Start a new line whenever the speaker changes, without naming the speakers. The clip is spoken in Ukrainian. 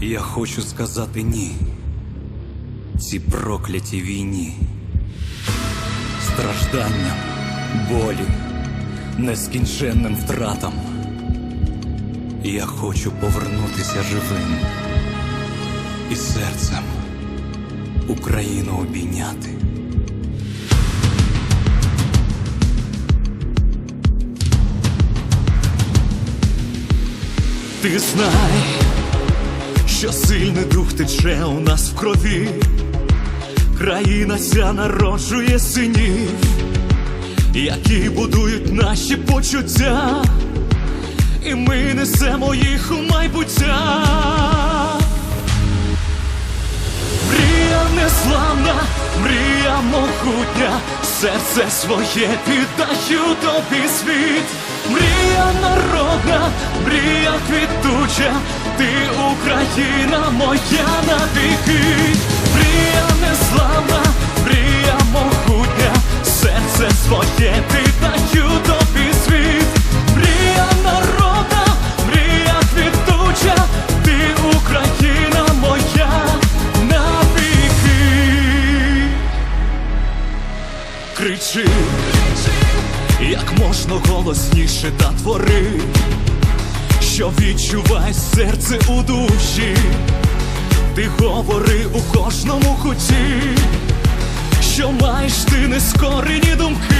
Я хочу сказати ні. Цій проклятій війні. Стражданням, болі, нескінченним втратам. Я хочу повернутися живим і серцем Україну обійняти.
Ти знай, що сильний дух тече у нас в крові, країна ця народжує синів, які будують наші почуття, і ми несемо їх у майбуття. Мрія незламна, мрія могутня, серце своє віддаю тобі світ. Мрія народна, мрія квітуча, ти Україна моя навіки. Мрія незламна, мрія могутня, серце своє віддаю тобі світ. Мрія народна, мрія квітуча, ти Україна моя навіки. Кричи, як можна голосніше та твори, що відчувай серце у душі, ти говори у кожному куті, що маєш ти нескорені думки.